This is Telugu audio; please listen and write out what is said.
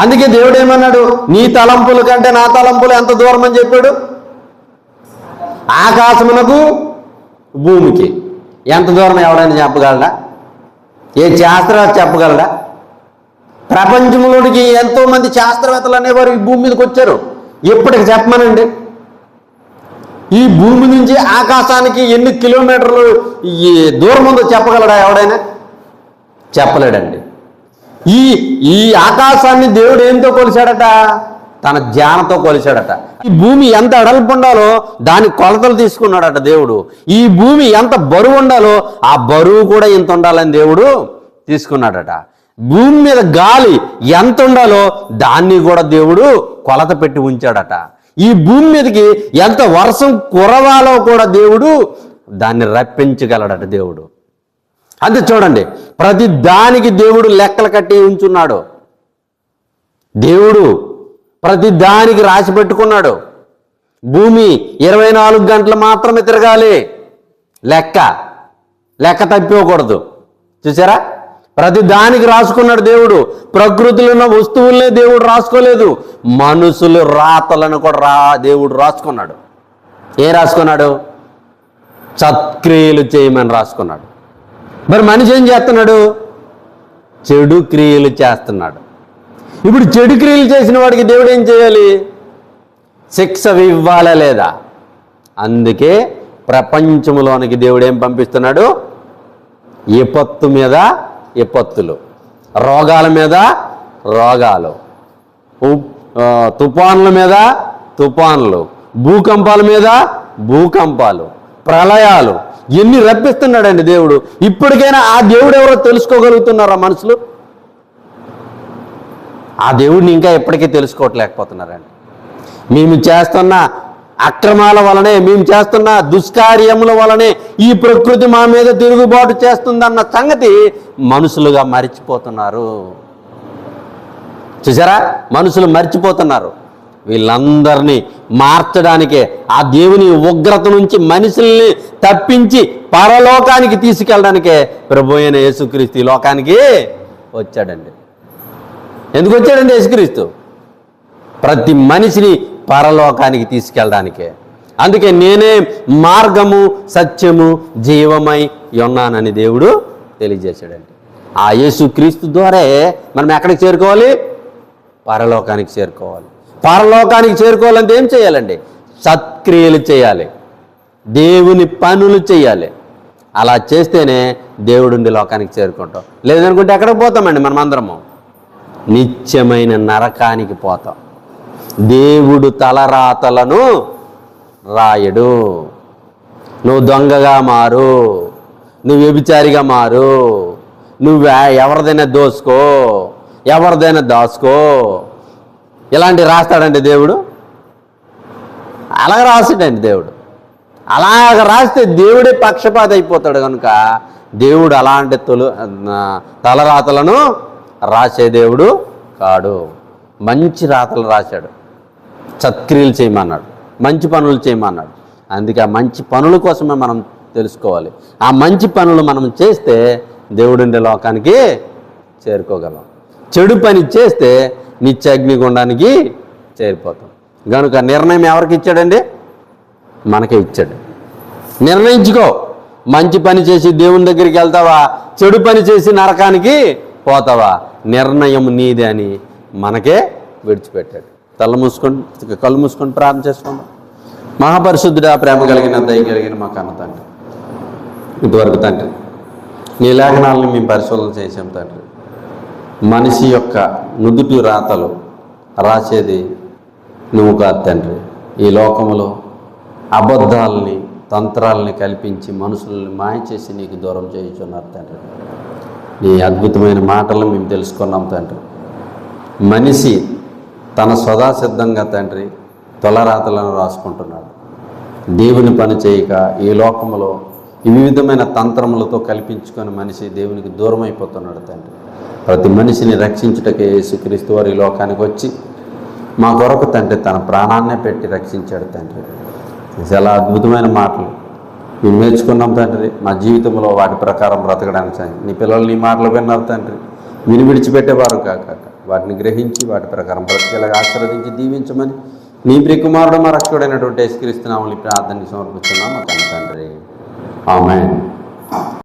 అందుకే దేవుడు ఏమన్నాడు? నీ తలంపుల కంటే నా తలంపులు ఎంత దూరం అని చెప్పాడు? ఆకాశమునకు భూమికి. ఎంత దూరం ఎవడైనా చెప్పగలడా? ఏ శాస్త్రవేత్త చెప్పగలడా? ప్రపంచంలోనికి ఎంతో మంది శాస్త్రవేత్తలు అనేవారు ఈ భూమి మీదకి వచ్చారు. ఎప్పటికి చెప్పమనండి? ఈ భూమి నుంచి ఆకాశానికి ఎన్ని కిలోమీటర్లు ఈ దూరం ఉందో చెప్పగలడా ఎవడైనా? చెప్పలేడండి. ఈ ఈ ఆకాశాన్ని దేవుడు ఏంతో కొలిచాడట? తన ధ్యానతో కొలిచాడట. ఈ భూమి ఎంత అడల్పు ఉండాలో దాని కొలతలు తీసుకున్నాడట దేవుడు. ఈ భూమి ఎంత బరువు ఉండాలో ఆ బరువు కూడా ఇంత ఉండాలని దేవుడు తీసుకున్నాడట. భూమి మీద గాలి ఎంత ఉండాలో దాన్ని కూడా దేవుడు కొలత పెట్టి ఉంచాడట. ఈ భూమి మీదకి ఎంత వర్షం కురవాలో కూడా దేవుడు దాన్ని రప్పించగలడట దేవుడు. అంతే చూడండి. ప్రతి దానికి దేవుడు లెక్కలు కట్టి ఉంచున్నాడు. దేవుడు ప్రతి దానికి రాసి పెట్టుకున్నాడు. భూమి ఇరవై నాలుగు గంటలు మాత్రమే తిరగాలి. లెక్క. లెక్క తప్పిపోకూడదు. చూసారా? ప్రతి దానికి రాసుకున్నాడు దేవుడు. ప్రకృతిలో ఉన్న వస్తువులనే దేవుడు రాసుకోలేదు. మనుషులు రాతలను కూడా రా దేవుడు రాసుకున్నాడు. ఏ రాసుకున్నాడు? సత్క్రియలు చేయమని రాసుకున్నాడు. మరి మనిషి ఏం చేస్తున్నాడు? చెడు క్రియలు చేస్తున్నాడు. ఇప్పుడు చెడు క్రియలు చేసిన వాడికి దేవుడు ఏం చేయాలి? శిక్ష ఇవ్వాలా లేదా? అందుకే ప్రపంచంలోనికి దేవుడు ఏం పంపిస్తున్నాడు? విపత్తు మీద విపత్తులు. రోగాల మీద రోగాలు. తుఫాన్ల మీద తుఫాన్లు. భూకంపాల మీద భూకంపాలు. ప్రళయాలు. ఎన్ని రప్పిస్తున్నాడండి దేవుడు? ఇప్పటికైనా ఆ దేవుడు ఎవరో తెలుసుకోగలుగుతున్నారా మనుషులు? ఆ దేవుడిని ఇంకా ఎప్పటికీ తెలుసుకోవట్లేకపోతున్నారండి. మేము చేస్తున్న అక్రమాల వలనే మేము చేస్తున్న దుష్కార్యముల వలనే ఈ ప్రకృతి మా మీద తిరుగుబాటు చేస్తుందన్న సంగతి మనుషులుగా మరిచిపోతున్నారు. చూసారా? మనుషులు మర్చిపోతున్నారు. వీళ్ళందరినీ మార్చడానికే ఆ దేవుని ఉగ్రత నుంచి మనుషుల్ని తప్పించి పరలోకానికి తీసుకెళ్ళడానికే ప్రభు అయిన యేసుక్రీస్తు ఈ లోకానికి వచ్చాడండి. ఎందుకు వచ్చాడండి యేసుక్రీస్తు? ప్రతి మనిషిని పరలోకానికి తీసుకెళ్ళడానికే. అందుకే నేనే మార్గము సత్యము జీవమై ఉన్నానని దేవుడు తెలియజేశాడండి. ఆ యేసుక్రీస్తు ద్వారా మనం ఎక్కడికి చేరుకోవాలి? పరలోకానికి చేరుకోవాలి. పరలోకానికి చేరుకోవాలంటే ఏం చేయాలండి? సత్క్రియలు చేయాలి. దేవుని పనులు చేయాలి. అలా చేస్తేనే దేవుడుండి లోకానికి చేరుకుంటాం. లేదనుకుంటే ఎక్కడికి పోతామండి మనం అందరము నిత్యమైన నరకానికి పోతాం. దేవుడు తలరాతలను రాయడు. నువ్వు దొంగగా మారు. నువ్వు వ్యభిచారిగా మారు. నువ్వు ఎవరిదైనా దోసుకో. ఎవరిదైనా దాసుకో. ఇలాంటి రాస్తాడండి దేవుడు? అలాగ రాసిడండి దేవుడు. అలాగ రాస్తే దేవుడే పక్షపాత అయిపోతాడు కనుక దేవుడు అలాంటి తొలు తలరాతలను రాసే దేవుడు కాడు. మంచి రాతలు రాశాడు. సత్క్రియలు చేయమన్నాడు. మంచి పనులు చేయమన్నాడు. అందుకే ఆ మంచి పనుల కోసమే మనం తెలుసుకోవాలి. ఆ మంచి పనులు మనం చేస్తే దేవుడుండే లోకానికి చేరుకోగలం. చెడు పని చేస్తే నిత్యాగ్నిగుండానికి చేరిపోతాం. కనుక నిర్ణయం ఎవరికి ఇచ్చాడండి? మనకే ఇచ్చాడు. నిర్ణయించుకో. మంచి పని చేసి దేవుని దగ్గరికి వెళ్తావా? చెడు పని చేసి నరకానికి పోతావా? నిర్ణయం నీదే అని మనకే విడిచిపెట్టాడు. తల మూసుకొని కళ్ళు మూసుకొని ప్రార్థన చేసుకుందాం. మహాపరిశుద్ధుడా ప్రేమ కలిగిన దయ కలిగిన మా కన్న తండ్రి. ఇంతవరకు తండ్రి నీ లేఖనాలను మేము పరిశోధన చేసాం తండ్రి. మనిషి యొక్క నుదుటి రాతలు రాసేది నువ్వు కాదు తండ్రి. ఈ లోకంలో అబద్ధాలని తంత్రాలని కల్పించి మనుషుల్ని మాయ చేసి నీకు దూరం చేయించున్నారు తండ్రి. నీ అద్భుతమైన మాటలను మేము తెలుసుకున్నాం తండ్రి. మనిషి తన స్వదాసిద్ధంగా తండ్రి తొలరాతలను రాసుకుంటున్నాడు. దేవుని పని చేయక ఈ లోకములో ఈ వివిధమైన తంత్రములతో కల్పించుకొని మనిషి దేవునికి దూరం అయిపోతున్నాడు తండ్రి. ప్రతి మనిషిని రక్షించుటకే యేసుక్రీస్తు వారి లోకానికి వచ్చి మా కొరకు తండ్రి తన ప్రాణాన్నే పెట్టి రక్షించాడు తండ్రి. చాలా అద్భుతమైన మాటలు. మేము నేర్చుకున్నాం తండ్రి మా జీవితంలో వాటి ప్రకారం బ్రతకడానికి నీ పిల్లలు నీ మాటలు విన్నారు తండ్రి. విని విడిచిపెట్టేవారు కాక వాటిని గ్రహించి వాటి ప్రకారం బ్రతికేలాగా ఆశీర్వదించి దీవించమని నీ ప్రియకుమారుడు మా రక్షకుడైనటువంటి యేసుక్రీస్తునామని ప్రార్థన సమర్పిస్తున్నాం మా తండ్రి. Amen.